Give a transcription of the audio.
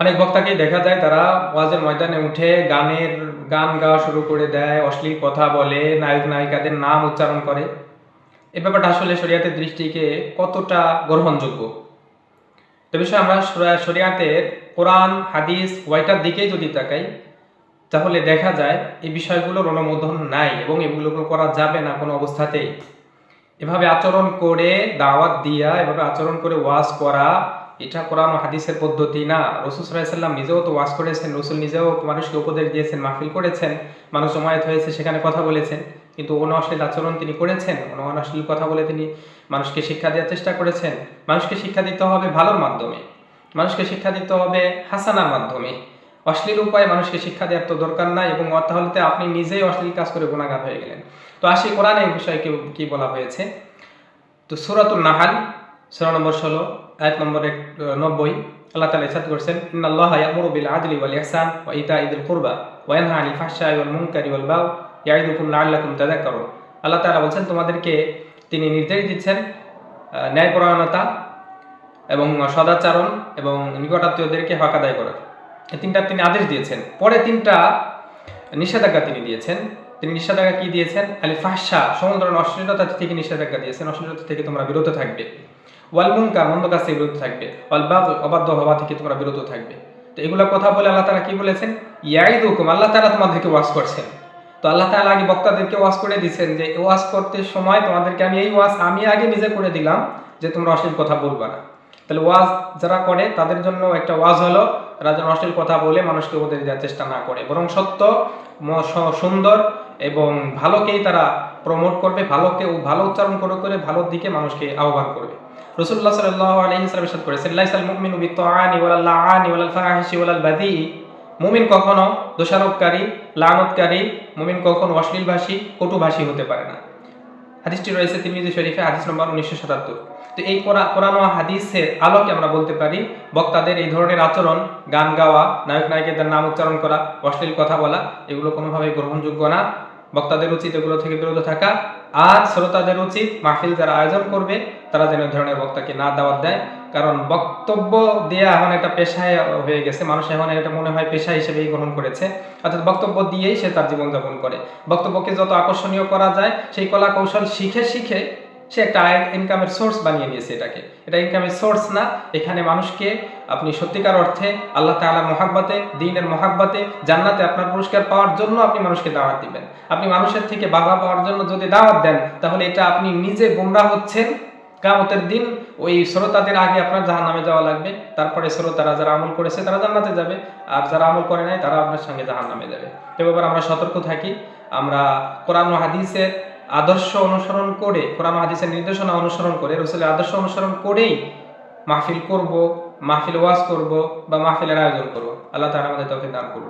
অনেক বক্তাকেই দেখা যায়, তারা ওয়াজের ময়দানে উঠে গানের, গান গাওয়া শুরু করে দেয়, অশ্লীল কথা বলে, নায়ক, নায়িকাদের নাম উচ্চারণ করে। এ ব্যাপারটা আসলে শরিয়াতের দৃষ্টিকে কতটা গ্রহণযোগ্য? তো বিষয়ে আমরা শরিয়া- শরিয়াতের কোরআন, হাদিস ওয়াইটার দিকেই যদি তাকাই, তাহলে দেখা যায় এই বিষয়গুলোর অনুমোদন নাই এবং এগুলো করা যাবে না কোনো অবস্থাতেই। এভাবে আচরণ করে দাওয়াত দিয়া, এভাবে আচরণ করে ওয়াজ করা এটা কোরআন হাদিসের পদ্ধতি না। রসুল সাল্লাম নিজেও তো ওয়াজ করেছেন, রসুল নিজেও মানুষকে উপদেশ দিয়েছেন, মাহফিল করেছেন, মানুষ জমায়েত হয়েছে, সেখানে কথা বলেছেন। কিন্তু অন অশ্লীল আচরণ তিনি করেছেন অন অশ্লীল কথা বলে তিনি মানুষকে শিক্ষা দেওয়ার চেষ্টা করেছেন। মানুষকে শিক্ষা দিতে হবে ভালোর মাধ্যমে। মানুষকে শিক্ষা দিতে হবে হাসানার মাধ্যমে। অশ্লীল উপায়ে মানুষকে শিক্ষা দেওয়ার তো দরকার নাই এবং তাহলে আপনি নিজেই অশ্লীল কাজ করে গুণাগার হয়ে গেলেন। তো আসি কোরআনে এই বিষয়ে কি বলা হয়েছে। তো সুরাতুল নাহাল, সুরা নম্বর ষোলো। আয়াত নম্বর নব্বই। আল্লাহ তালা ইসাদ করছেন, ইন্নাল্লাহ ইয়ামুরু বিল আদলি ওয়াল ইহসান ওয়া ইতাইদিল কুরবা ওয়া ইয়ানহা আনিল ফাহশাই ওয়াল মুনকারি ওয়াল বাগ ইয়াইদুকুম লাআল্লাকুম তাযাক্কারুন। আল্লাহ তাআলা বলছেন, তোমাদেরকে তিনি নির্দেশ দিচ্ছেন ন্যায়পরায়ণতা এবং সদাচরণ এবং নিকটাত্মীয়দেরকে হক আদায় করার। এই তিনটা তিনি আদেশ দিয়েছেন। পরে তিনটা নিষেধাজ্ঞা তিনি দিয়েছেন। তিনি নিষেধাজ্ঞা কি দিয়েছেন? আলি ফাহসা ধরনের অশ্লীলতা থেকে নিষেধাজ্ঞা দিয়েছেন। অশ্লীলতা থেকে তোমরা বিরত থাকবে। ওয়াল মুনকার মন্দ কাজ থেকে বিরত থাকবে। ওয়াল বাদ অবাধ্য হওয়া থেকে তোমরা বিরত থাকবে। তো এগুলা কথা বলে আল্লাহ তাআলা কি বলেছেন? ইয়াইদুকুম আল্লাহ তাআলা তোমাদেরকে ওয়াজ করছেন। তো আল্লাহ তাআলা আগে বক্তাদেরকে ওয়াজ করে দিয়েছেন যে ওয়াজ করতে সময় তোমাদেরকে আমি এই ওয়াজ আমি আগে নিজে করে দিলাম যে তোমরা অশ্লীল কথা বলবা না। তাহলে ওয়াজ যারা করে, তাদের জন্য একটা ওয়াজ হলো, তারা যেন অশ্লীল কথা বলে মানুষকে উপদেশ দেওয়ার চেষ্টা না করে। বরং সত্য সুন্দর এবং ভালোকেই তারা প্রমোট করবে, ভালোকে, ভালো উচ্চারণ করে করে ভালোর দিকে মানুষকে আহ্বান করবে। রসুল্লাহ সাল্লাহ আলহি মুমিনু ওয়ালাল ফাহিশি ওয়ালাল বাদী মুমিন কখনো দোষারোপকারী, লানতকারী, মুমিন কখনো অশ্লীলভাষী, কটুভাষী হতে পারে না। হাদিসটি রয়েছে শরীফে, হাদিস নম্বর উনিশশো সাতাত্তর। তো এই কোরআ- কোরআন হাদিসের আলোকে আমরা বলতে পারি, বক্তাদের এই ধরনের আচরণ, গান গাওয়া নায়ক নায়িকাদের নাম উচ্চারণ করা, অশ্লীল কথা বলা, এগুলো কোনোভাবেই গ্রহণযোগ্য না। বক্তাদের উচিত এগুলো থেকে বিরত থাকা। আর শ্রোতাদের উচিত মাহফিল যারা আয়োজন করবে, তারা যেন ধরনের বক্তাকে না দাওয়াত দেয়। কারণ বক্তব্য দেয়া এখন একটা পেশায় হয়ে গেছে। মানুষ এখন এটা মনে হয় পেশা হিসেবেই গ্রহণ করেছে। অর্থাৎ বক্তব্য দিয়েই সে তার জীবনযাপন করে। বক্তব্যকে যত আকর্ষণীয় করা যায়, সেই কলা কৌশল শিখে শিখে সে একটা আয় ইনকামের সোর্স বানিয়ে নিয়েছে এটাকে। এটা ইনকামের সোর্স না, এখানে মানুষকে আপনি সত্যিকার অর্থে আল্লাহ তাআলা মহাব্বাতে, দিনের মহাব্বাতে জান্নাতে আপনার পুরস্কার পাওয়ার জন্য আপনি মানুষকে দাওয়াত দিবেন। আপনি মানুষের থেকে বাবা পাওয়ার জন্য যদি দাওয়াত দেন, তাহলে এটা আপনি নিজে গুমরা হচ্ছেন। কামতের দিন ওই শ্রোতাদের আগে আপনার জাহান নামে যাওয়া লাগবে। তারপরে শ্রোতারা যারা আমল করেছে তারা জান্নাতে যাবে। আর যারা আমল করে নাই তারা আপনার সঙ্গে জাহান নামে যাবে। তো এবার আমরা সতর্ক থাকি। আমরা কোরআন হাদিসের আদর্শ অনুসরণ করে, কোরআন হাদিসের নির্দেশনা অনুসরণ করে, রসুলের আদর্শ অনুসরণ করেই মাহফিল করব, মাহফিল ওয়াজ করব বা মাহফিলের আয়োজন করব। আল্লাহ তারা আমাদের তফিক দান করুন।